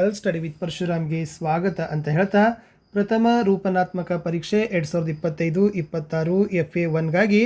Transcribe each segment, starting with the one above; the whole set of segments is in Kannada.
ಹೆಲ್ತ್ ಸ್ಟಡಿ ವಿತ್ ಪರಶುರಾಮ್ಗೆ ಸ್ವಾಗತ ಅಂತ ಹೇಳ್ತಾ ಪ್ರಥಮ ರೂಪನಾತ್ಮಕ ಪರೀಕ್ಷೆ ಎರಡು ಸಾವಿರದ ಇಪ್ಪತ್ತೈದು, ಇಪ್ಪತ್ತಾರು ಎಫ್ ಎ ಒನ್ಗಾಗಿ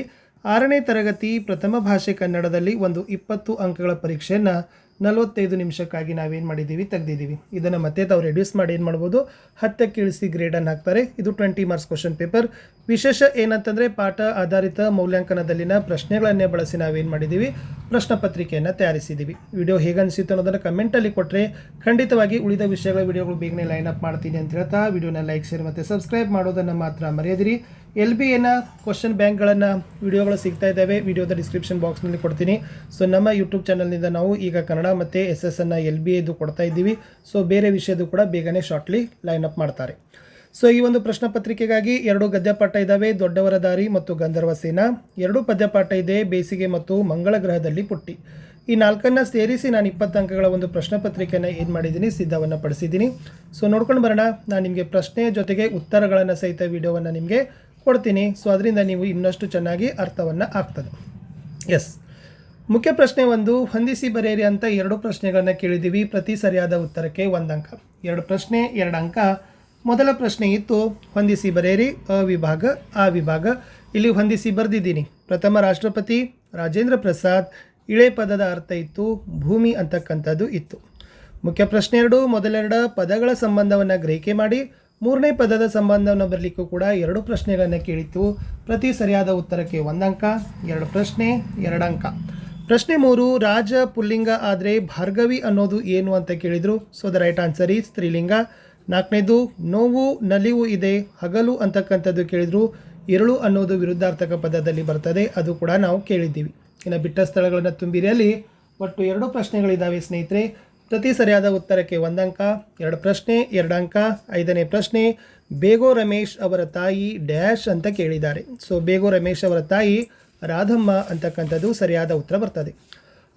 ಆರನೇ ತರಗತಿ ಪ್ರಥಮ ಭಾಷೆ ಕನ್ನಡದಲ್ಲಿ ಒಂದು ಇಪ್ಪತ್ತು ಅಂಕಗಳ ಪರೀಕ್ಷೆಯನ್ನು ನಲವತ್ತೈದು ನಿಮಿಷಕ್ಕಾಗಿ ನಾವೇನು ಮಾಡಿದ್ದೀವಿ, ತೆಗೆದಿದ್ದೀವಿ. ಇದನ್ನು ಮತ್ತೆ ತಾವು ರೆಡ್ಯೂಸ್ ಮಾಡಿ ಏನು ಮಾಡ್ಬೋದು, ಹತ್ತಕ್ಕೆ ಇಳಿಸಿ ಗ್ರೇಡನ್ನು ಹಾಕ್ತಾರೆ. ಇದು ಟ್ವೆಂಟಿ ಮಾರ್ಕ್ಸ್ ಕ್ವಶನ್ ಪೇಪರ್ ವಿಶೇಷ ಏನಂತಂದರೆ ಪಾಠ ಆಧಾರಿತ ಮೌಲ್ಯಾಂಕನದಲ್ಲಿನ ಪ್ರಶ್ನೆಗಳನ್ನೇ ಬಳಸಿ ನಾವೇನು ಮಾಡಿದ್ದೀವಿ, ಪ್ರಶ್ನೆ ಪತ್ರಿಕೆಯನ್ನು ತಯಾರಿಸಿದ್ದೀವಿ. ವಿಡಿಯೋ ಹೇಗೆ ಅನಿಸಿತ್ತು ಅನ್ನೋದನ್ನು ಕಮೆಂಟಲ್ಲಿ ಕೊಟ್ಟರೆ ಖಂಡಿತವಾಗಿ ಉಳಿದ ವಿಷಯಗಳ ವಿಡಿಯೋಗಳು ಬೇಗನೆ ಲೈನ್ ಅಪ್ ಮಾಡ್ತೀನಿ ಅಂತ ಹೇಳ್ತಾ, ವಿಡಿಯೋನ ಲೈಕ್ ಶೇರ್ ಮತ್ತು ಸಬ್ಸ್ಕ್ರೈಬ್ ಮಾಡೋದನ್ನು ಮಾತ್ರ ಮರೆಯದಿರಿ. ಎಲ್ ಬಿ ಎನ ಕ್ವಶನ್ ಬ್ಯಾಂಕ್ಗಳನ್ನು ವಿಡಿಯೋಗಳು ಸಿಗ್ತಾ ಇದ್ದಾವೆ, ವಿಡಿಯೋದ ಡಿಸ್ಕ್ರಿಪ್ಷನ್ ಬಾಕ್ಸ್ನಲ್ಲಿ ಕೊಡ್ತೀನಿ. ಸೊ, ನಮ್ಮ ಯೂಟ್ಯೂಬ್ ಚಾನಲ್ನಿಂದ ನಾವು ಈಗ ಕನ್ನಡ ಮತ್ತು ಎಸ್ ಎಸ್ ಅನ್ನು ಎಲ್ ಬಿ ಎದು ಕೊಡ್ತಾ ಇದ್ದೀವಿ. ಸೊ, ಬೇರೆ ವಿಷಯದ್ದು ಕೂಡ ಬೇಗನೆ ಶಾರ್ಟ್ಲಿ ಲೈನ್ ಅಪ್ ಮಾಡ್ತಾರೆ. ಸೊ, ಈ ಒಂದು ಪ್ರಶ್ನೆ ಪತ್ರಿಕೆಗಾಗಿ ಎರಡು ಗದ್ಯಪಾಠ ಇದ್ದಾವೆ ದೊಡ್ಡವರ ದಾರಿ ಮತ್ತು ಗಂಧರ್ವ ಸೇನಾ. ಎರಡು ಪದ್ಯಪಾಠ ಇದೆ, ಬೇಸಿಗೆ ಮತ್ತು ಮಂಗಳ ಗ್ರಹದಲ್ಲಿ ಪುಟ್ಟಿ. ಈ ನಾಲ್ಕನ್ನ ಸೇರಿಸಿ ನಾನು ಇಪ್ಪತ್ತು ಅಂಕಗಳ ಒಂದು ಪ್ರಶ್ನೆ ಪತ್ರಿಕೆಯನ್ನು ಏನು ಮಾಡಿದ್ದೀನಿ, ಸಿದ್ಧವನ್ನು ಪಡಿಸಿದ್ದೀನಿ. ಸೊ, ನೋಡ್ಕೊಂಡು ಬರೋಣ. ನಾನು ನಿಮಗೆ ಪ್ರಶ್ನೆ ಜೊತೆಗೆ ಉತ್ತರಗಳನ್ನು ಸಹಿತ ವಿಡಿಯೋವನ್ನು ನಿಮಗೆ ಕೊಡ್ತೀನಿ. ಸೊ ಅದರಿಂದ ನೀವು ಇನ್ನಷ್ಟು ಚೆನ್ನಾಗಿ ಅರ್ಥವನ್ನು ಆಗ್ತದೆ. ಎಸ್ ಮುಖ್ಯ ಪ್ರಶ್ನೆ ಒಂದು, ಹೊಂದಿಸಿ ಬರೆಯಿರಿ ಅಂತ ಎರಡು ಪ್ರಶ್ನೆಗಳನ್ನು ಕೇಳಿದ್ದೀವಿ. ಪ್ರತಿ ಸರಿಯಾದ ಉತ್ತರಕ್ಕೆ ಒಂದು ಅಂಕ. ಎರಡು ಪ್ರಶ್ನೆ, ಎರಡು ಅಂಕ. ಮೊದಲ ಪ್ರಶ್ನೆ ಇತ್ತು, ಹೊಂದಿಸಿ ಬರೆಯಿರಿ. ಅ ವಿಭಾಗ, ಆ ವಿಭಾಗ. ಇಲ್ಲಿ ಹೊಂದಿಸಿ ಬರೆದಿದ್ದೀನಿ. ಪ್ರಥಮ ರಾಷ್ಟ್ರಪತಿ ರಾಜೇಂದ್ರ ಪ್ರಸಾದ್. ಇಳೆ ಪದದ ಅರ್ಥ ಇತ್ತು, ಭೂಮಿ ಅಂತಕ್ಕಂಥದ್ದು ಇತ್ತು. ಮುಖ್ಯ ಪ್ರಶ್ನೆ ಎರಡು, ಮೊದಲೆರಡು ಪದಗಳ ಸಂಬಂಧವನ್ನು ಗ್ರಹಿಕೆ ಮಾಡಿ. ಮೂರನೇ ಪದದ ಸಂಬಂಧವನ್ನು ಬರಲಿಕ್ಕೂ ಕೂಡ ಎರಡು ಪ್ರಶ್ನೆಗಳನ್ನು ಕೇಳಿತ್ತು. ಪ್ರತಿ ಸರಿಯಾದ ಉತ್ತರಕ್ಕೆ ಒಂದಂಕ, ಎರಡು ಪ್ರಶ್ನೆ, ಎರಡಂಕ. ಪ್ರಶ್ನೆ ಮೂರು, ರಾಜ, ಪುಲ್ಲಿಂಗ ಆದರೆ ಭಾರ್ಗವಿ ಅನ್ನೋದು ಏನು ಅಂತ ಕೇಳಿದರು? ಸೊ ದ ರೈಟ್ ಆನ್ಸರ್ ಈ ಸ್ತ್ರೀಲಿಂಗ. ನಾಲ್ಕನೇದು, ನೋವು, ನಲಿವು ಇದೆ, ಹಗಲು ಅಂತಕ್ಕಂಥದ್ದು ಕೇಳಿದರು. ಎರಳು ಅನ್ನೋದು ವಿರುದ್ಧಾರ್ಥಕ ಪದದಲ್ಲಿ ಬರ್ತದೆ, ಅದು ಕೂಡ ನಾವು ಕೇಳಿದ್ದೀವಿ. ಇನ್ನು ಬಿಟ್ಟ ಸ್ಥಳಗಳನ್ನು ತುಂಬಿರಿ ಅಲ್ಲಿ. ಒಟ್ಟು ಎರಡು ಪ್ರಶ್ನೆಗಳಿದ್ದಾವೆ ಸ್ನೇಹಿತರೆ. ಪ್ರತಿ ಸರಿಯಾದ ಉತ್ತರಕ್ಕೆ ಒಂದಂಕ, ಎರಡು ಪ್ರಶ್ನೆ ಎರಡು ಅಂಕ ಐದನೇ ಪ್ರಶ್ನೆ. ಬೇಗೋ ರಮೇಶ್ ಅವರ ತಾಯಿ ಡ್ಯಾಶ್ ಅಂತ ಕೇಳಿದ್ದಾರೆ. ಸೊ, ಬೇಗೋ ರಮೇಶ್ ಅವರ ತಾಯಿ ರಾಧಮ್ಮ ಅಂತಕ್ಕಂಥದ್ದು ಸರಿಯಾದ ಉತ್ತರ ಬರ್ತದೆ.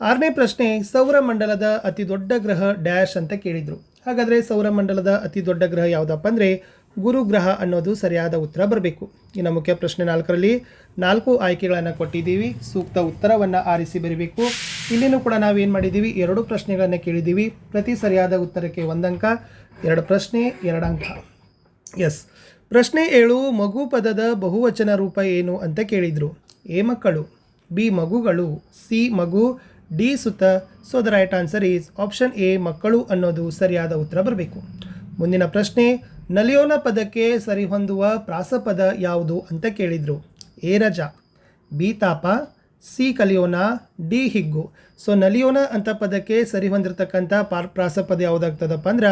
ಆರನೇ ಪ್ರಶ್ನೆ, ಸೌರಮಂಡಲದ ಅತಿ ದೊಡ್ಡ ಗ್ರಹ ಡ್ಯಾಶ್ ಅಂತ ಕೇಳಿದರು. ಹಾಗಾದರೆ ಸೌರಮಂಡಲದ ಅತಿ ದೊಡ್ಡ ಗ್ರಹ ಯಾವುದಪ್ಪ ಅಂದರೆ ಗುರು ಗ್ರಹ ಅನ್ನೋದು ಸರಿಯಾದ ಉತ್ತರ ಬರಬೇಕು. ಇನ್ನು ಮುಖ್ಯ ಪ್ರಶ್ನೆ ನಾಲ್ಕರಲ್ಲಿ ನಾಲ್ಕು ಆಯ್ಕೆಗಳನ್ನು ಕೊಟ್ಟಿದ್ದೀವಿ. ಸೂಕ್ತ ಉತ್ತರವನ್ನು ಆರಿಸಿ ಬರೀಬೇಕು. ಇಲ್ಲಿನೂ ಕೂಡ ನಾವು ಏನು ಮಾಡಿದ್ದೀವಿ ಎರಡು ಪ್ರಶ್ನೆಗಳನ್ನು ಕೇಳಿದ್ದೀವಿ ಪ್ರತಿ ಸರಿಯಾದ ಉತ್ತರಕ್ಕೆ ಒಂದಂಕ, ಎರಡು ಪ್ರಶ್ನೆ, ಎರಡು ಅಂಕ. ಎಸ್. ಪ್ರಶ್ನೆ ಏಳು, ಮಗು ಪದದ ಬಹುವಚನ ರೂಪ ಏನು ಅಂತ ಕೇಳಿದರು. ಎ ಮಕ್ಕಳು, ಬಿ ಮಗುಗಳು, ಸಿ ಮಗು, ಡಿ ಸುತ್ತ so the right answer is option A ಮಕ್ಕಳು ಅನ್ನೋದು ಸರಿಯಾದ ಉತ್ತರ ಬರಬೇಕು. ಮುಂದಿನ ಪ್ರಶ್ನೆ, ನಲಿಯೋನ ಪದಕ್ಕೆ ಸರಿಹೊಂದುವ ಪ್ರಾಸಪದ ಯಾವುದು ಅಂತ ಕೇಳಿದರು. ಎ ರಜಾ, ಬಿ ತಾಪ ಸಿ ಕಲಿಯೋನ, ಡಿ ಹಿಗ್ಗು. ಸೊ ನಲಿಯೋನ ಅಂತ ಪದಕ್ಕೆ ಸರಿ ಹೊಂದಿರತಕ್ಕಂಥ ಪಾರ್ ಪ್ರಾಸಪದ ಯಾವುದಾಗ್ತದಪ್ಪ ಅಂದ್ರೆ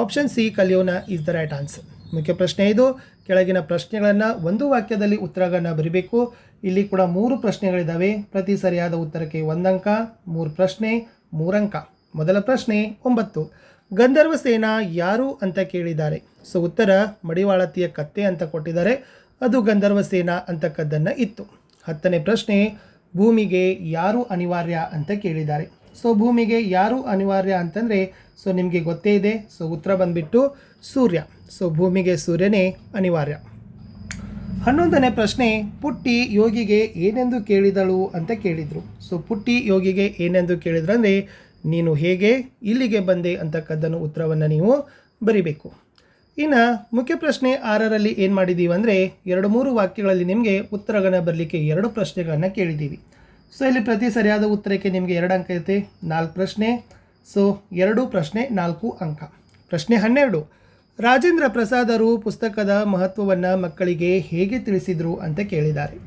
ಆಪ್ಷನ್ ಸಿ ಕಲಿಯೋನ ಈಸ್ ದ ರೈಟ್ ಆನ್ಸರ್ ಮುಖ್ಯ ಪ್ರಶ್ನೆ ಇದು. ಕೆಳಗಿನ ಪ್ರಶ್ನೆಗಳನ್ನು ಒಂದು ವಾಕ್ಯದಲ್ಲಿ ಉತ್ತರಗಳನ್ನು ಬರೀಬೇಕು. ಇಲ್ಲಿ ಕೂಡ ಮೂರು ಪ್ರಶ್ನೆಗಳಿದ್ದಾವೆ ಪ್ರತಿ ಸರಿಯಾದ ಉತ್ತರಕ್ಕೆ ಒಂದಂಕ, ಮೂರು ಪ್ರಶ್ನೆ, ಮೂರಂಕ. ಮೊದಲ ಪ್ರಶ್ನೆ ಒಂಬತ್ತು. ಗಂಧರ್ವ ಸೇನಾ ಯಾರು ಅಂತ ಕೇಳಿದ್ದಾರೆ. ಸೊ ಉತ್ತರ ಮಡಿವಾಳತಿಯ ಕತ್ತೆ ಅಂತ ಕೊಟ್ಟಿದ್ದಾರೆ. ಅದು ಗಂಧರ್ವ ಸೇನಾ ಅಂತಕ್ಕದ್ದನ್ನು ಇತ್ತು. ಹತ್ತನೇ ಪ್ರಶ್ನೆ ಭೂಮಿಗೆ ಯಾರು ಅನಿವಾರ್ಯ ಅಂತ ಕೇಳಿದ್ದಾರೆ. ಸೊ ಭೂಮಿಗೆ ಯಾರು ಅನಿವಾರ್ಯ ಅಂತಂದರೆ ಸೊ ನಿಮಗೆ ಗೊತ್ತೇ ಇದೆ ಸೊ ಉತ್ತರ ಬಂದುಬಿಟ್ಟು ಸೂರ್ಯ. ಸೊ ಭೂಮಿಗೆ ಸೂರ್ಯನೇ ಅನಿವಾರ್ಯ. ಹನ್ನೊಂದನೇ ಪ್ರಶ್ನೆ, ಪುಟ್ಟಿ ಯೋಗಿಗೆ ಏನೆಂದು ಕೇಳಿದಳು ಅಂತ ಕೇಳಿದರು. ಸೊ ಪುಟ್ಟಿ ಯೋಗಿಗೆ ಏನೆಂದು ಕೇಳಿದ್ರು ಅಂದರೆ ನೀನು ಹೇಗೆ ಇಲ್ಲಿಗೆ ಬಂದೆ ಅಂತಕ್ಕದ್ದನ್ನು ಉತ್ತರವನ್ನು ನೀವು ಬರಿಬೇಕು. ಇನ್ನು ಮುಖ್ಯ ಪ್ರಶ್ನೆ ಆರರಲ್ಲಿ ಏನು ಮಾಡಿದ್ದೀವಿ ಅಂದರೆ ಎರಡು ಮೂರು ವಾಕ್ಯಗಳಲ್ಲಿ ನಿಮಗೆ ಉತ್ತರಗಳನ್ನು ಬರಲಿಕ್ಕೆ ಎರಡು ಪ್ರಶ್ನೆಗಳನ್ನು ಕೇಳಿದ್ದೀವಿ ಸೊ ಇಲ್ಲಿ ಪ್ರತಿ ಸರಿಯಾದ ಉತ್ತರಕ್ಕೆ ನಿಮಗೆ ಎರಡು ಅಂಕ ಇರುತ್ತೆ. ನಾಲ್ಕು ಪ್ರಶ್ನೆ. ಸೊ ಎರಡು ಪ್ರಶ್ನೆ, ನಾಲ್ಕು ಅಂಕ. ಪ್ರಶ್ನೆ ಹನ್ನೆರಡು. ರಾಜೇಂದ್ರ ಪ್ರಸಾದರು ಪುಸ್ತಕದ ಮಹತ್ವವನ್ನು ಮಕ್ಕಳಿಗೆ ಹೇಗೆ ತಿಳಿಸಿದರು ಅಂತ ಕೇಳಿದ್ದಾರೆ.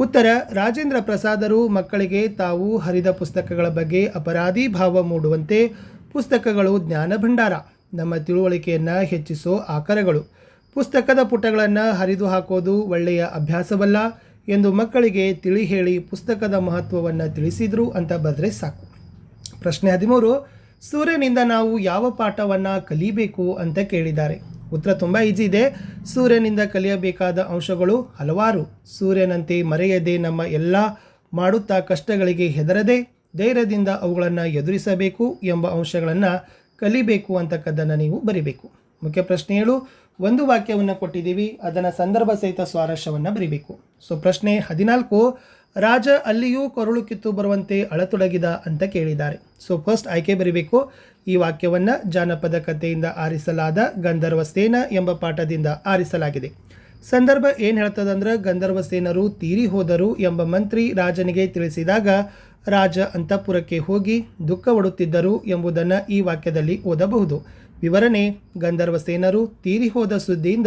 ಉತ್ತರ, ರಾಜೇಂದ್ರ ಪ್ರಸಾದರು ಮಕ್ಕಳಿಗೆ ತಾವು ಹರಿದ ಪುಸ್ತಕಗಳ ಬಗ್ಗೆ ಅಪರಾಧಿ ಭಾವ ಮೂಡುವಂತೆ ಪುಸ್ತಕಗಳು ಜ್ಞಾನ ಭಂಡಾರ. ನಮ್ಮ ತಿಳುವಳಿಕೆಯನ್ನು ಹೆಚ್ಚಿಸೋ ಆಕರಗಳು ಪುಸ್ತಕದ ಪುಟಗಳನ್ನು ಹರಿದು ಹಾಕೋದು ಒಳ್ಳೆಯ ಅಭ್ಯಾಸವಲ್ಲ ಎಂದು ಮಕ್ಕಳಿಗೆ ತಿಳಿ ಹೇಳಿ ಪುಸ್ತಕದ ಮಹತ್ವವನ್ನು ತಿಳಿಸಿದರು ಅಂತ ಬರೆದ್ರೆ ಸಾಕು. ಪ್ರಶ್ನೆ ಹದಿಮೂರು, ಸೂರ್ಯನಿಂದ ನಾವು ಯಾವ ಪಾಠವನ್ನು ಕಲಿಬೇಕು ಅಂತ ಕೇಳಿದ್ದಾರೆ. ಉತ್ತರ ತುಂಬ ಈಜಿ ಇದೆ. ಸೂರ್ಯನಿಂದ ಕಲಿಯಬೇಕಾದ ಅಂಶಗಳು ಹಲವಾರು. ಸೂರ್ಯನಂತೆ ಮರೆಯದೆ ನಮ್ಮ ಎಲ್ಲ ಮಾಡುತ್ತಾ ಕಷ್ಟಗಳಿಗೆ ಹೆದರದೆ ಧೈರ್ಯದಿಂದ ಅವುಗಳನ್ನು ಎದುರಿಸಬೇಕು ಎಂಬ ಅಂಶಗಳನ್ನು ಕಲಿಬೇಕು ಅಂತಕ್ಕದ್ದನ್ನು ನೀವು ಬರಿಬೇಕು. ಮುಖ್ಯ ಪ್ರಶ್ನೆ ಏಳು, ಒಂದು ವಾಕ್ಯವನ್ನು ಕೊಟ್ಟಿದ್ದೀವಿ, ಅದನ್ನು ಸಂದರ್ಭ ಸಹಿತ ಸ್ವಾರಸ್ಯವನ್ನು ಬರಿಬೇಕು. ಸೊ ಪ್ರಶ್ನೆ ಹದಿನಾಲ್ಕು, ರಾಜ ಅಲ್ಲಿಯೂ ಕೊರಳು ಕಿತ್ತು ಬರುವಂತೆ ಅಳತೊಡಗಿದ ಅಂತ ಕೇಳಿದ್ದಾರೆ. ಸೊ ಫಸ್ಟ್ ಆಯ್ಕೆ ಬರಿಬೇಕು, ಈ ವಾಕ್ಯವನ್ನು ಜಾನಪದ ಕಥೆಯಿಂದ ಆರಿಸಲಾದ ಗಂಧರ್ವ ಸೇನ ಎಂಬ ಪಾಠದಿಂದ ಆರಿಸಲಾಗಿದೆ. ಸಂದರ್ಭ ಏನು ಹೇಳ್ತದಂದ್ರೆ, ಗಂಧರ್ವ ಸೇನರು ತೀರಿ ಹೋದರು ಎಂಬ ಮಂತ್ರಿ ರಾಜನಿಗೆ ತಿಳಿಸಿದಾಗ ರಾಜ ಅಂತಃಪುರಕ್ಕೆ ಹೋಗಿ ದುಃಖಪಡುತ್ತಿದ್ದರು ಎಂಬುದನ್ನು ಈ ವಾಕ್ಯದಲ್ಲಿ ಓದಬಹುದು. ವಿವರಣೆ, ಗಂಧರ್ವ ಸೇನರು ತೀರಿ ಹೋದ ಸುದ್ದಿಯಿಂದ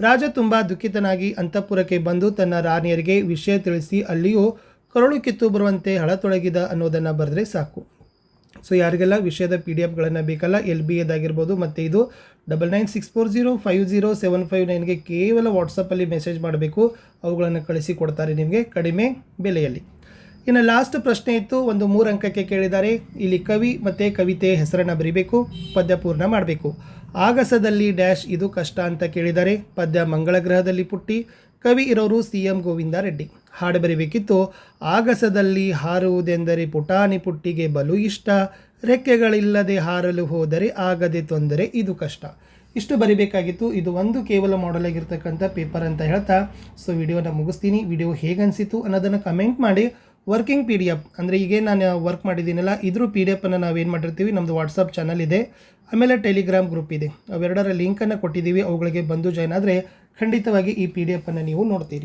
ರಾಜ ತುಂಬ ದುಃಖಿತನಾಗಿ ಅಂತಃಪುರಕ್ಕೆ ಬಂದು ತನ್ನ ರಾಣಿಯರಿಗೆ ವಿಷಯ ತಿಳಿಸಿ ಅಲ್ಲಿಯೂ ಕರುಳು ಕಿತ್ತು ಬರುವಂತೆ ಹಳತೊಡಗಿದ ಅನ್ನೋದನ್ನು ಬರೆದ್ರೆ ಸಾಕು. ಸೊ, ಯಾರಿಗೆಲ್ಲ ವಿಷಯದ ಪಿ ಡಿ ಎಫ್ಗಳನ್ನು ಬೇಕಲ್ಲ, ಎಲ್ ಬಿ ಎದಾಗಿರ್ಬೋದು, ಮತ್ತು ಇದು double nine six four zero five zero seven five ನೈನ್ಗೆ ಕೇವಲ ವಾಟ್ಸಪ್ಪಲ್ಲಿ ಮೆಸೇಜ್ ಮಾಡಬೇಕು. ಅವುಗಳನ್ನು ಕಳಿಸಿ ಕೊಡ್ತಾರೆ ನಿಮಗೆ ಕಡಿಮೆ ಬೆಲೆಯಲ್ಲಿ. ಇನ್ನು ಲಾಸ್ಟ್ ಪ್ರಶ್ನೆ ಇತ್ತು, ಒಂದು ಮೂರು ಅಂಕಕ್ಕೆ ಕೇಳಿದ್ದಾರೆ. ಇಲ್ಲಿ ಕವಿ ಮತ್ತು ಕವಿತೆ ಹೆಸರನ್ನು ಬರೀಬೇಕು, ಪದ್ಯ ಪೂರ್ಣ ಮಾಡಬೇಕು. ಆಗಸದಲ್ಲಿ ಡ್ಯಾಶ್ ಇದು ಕಷ್ಟ ಅಂತ ಕೇಳಿದ್ದಾರೆ. ಪದ್ಯ ಮಂಗಳ ಗ್ರಹದಲ್ಲಿ ಪುಟ್ಟಿ, ಕವಿ ಇರೋರು ಸಿ ಎಂ ಗೋವಿಂದ ರೆಡ್ಡಿ. ಹಾಡು ಬರೀಬೇಕಿತ್ತು, ಆಗಸದಲ್ಲಿ ಹಾರುವುದೆಂದರೆ ಪುಟಾಣಿ ಪುಟ್ಟಿಗೆ ಬಲು ಇಷ್ಟ. ರೆಕ್ಕೆಗಳಿಲ್ಲದೆ ಹಾರಲು ಹೋದರೆ ಆಗದೆ ತೊಂದರೆ ಇದು ಕಷ್ಟ. ಇಷ್ಟು ಬರಿಬೇಕಾಗಿತ್ತು. ಇದು ಒಂದು ಕೇವಲ ಮಾಡೆಲ್ ಆಗಿರ್ತಕ್ಕಂಥ ಪೇಪರ್ ಅಂತ ಹೇಳ್ತಾ. ಸೊ ವಿಡಿಯೋನ ಮುಗಿಸ್ತೀನಿ. ವಿಡಿಯೋ ಹೇಗನ್ಸಿತ್ತು ಅನಿಸಿತು ಅನ್ನೋದನ್ನು ಕಮೆಂಟ್ ಮಾಡಿ. ವರ್ಕಿಂಗ್ ಪಿ ಡಿ ಎಫ್, ಅಂದರೆ ಈಗ ನಾನು ವರ್ಕ್ ಮಾಡಿದ್ದೀನಲ್ಲ, ಇದ್ರೂ ಪಿ ಡಿ ಎಫನ್ನು ಏನು ಮಾಡಿರ್ತೀವಿ ನಮ್ಮದು ವಾಟ್ಸಪ್ ಚಾನಲ್ ಇದೆ. ಆಮೇಲೆ ಟೆಲಿಗ್ರಾಮ್ ಗ್ರೂಪ್ ಇದೆ. ಅವೆರಡರ ಲಿಂಕನ್ನು ಕೊಟ್ಟಿದ್ದೀವಿ. ಅವುಗಳಿಗೆ ಬಂದು ಜಾಯ್ನ್ ಆದರೆ ಖಂಡಿತವಾಗಿ ಈ ಪಿ ಡಿ ಎಫನ್ನು ನೀವು ನೋಡ್ತೀರಿ.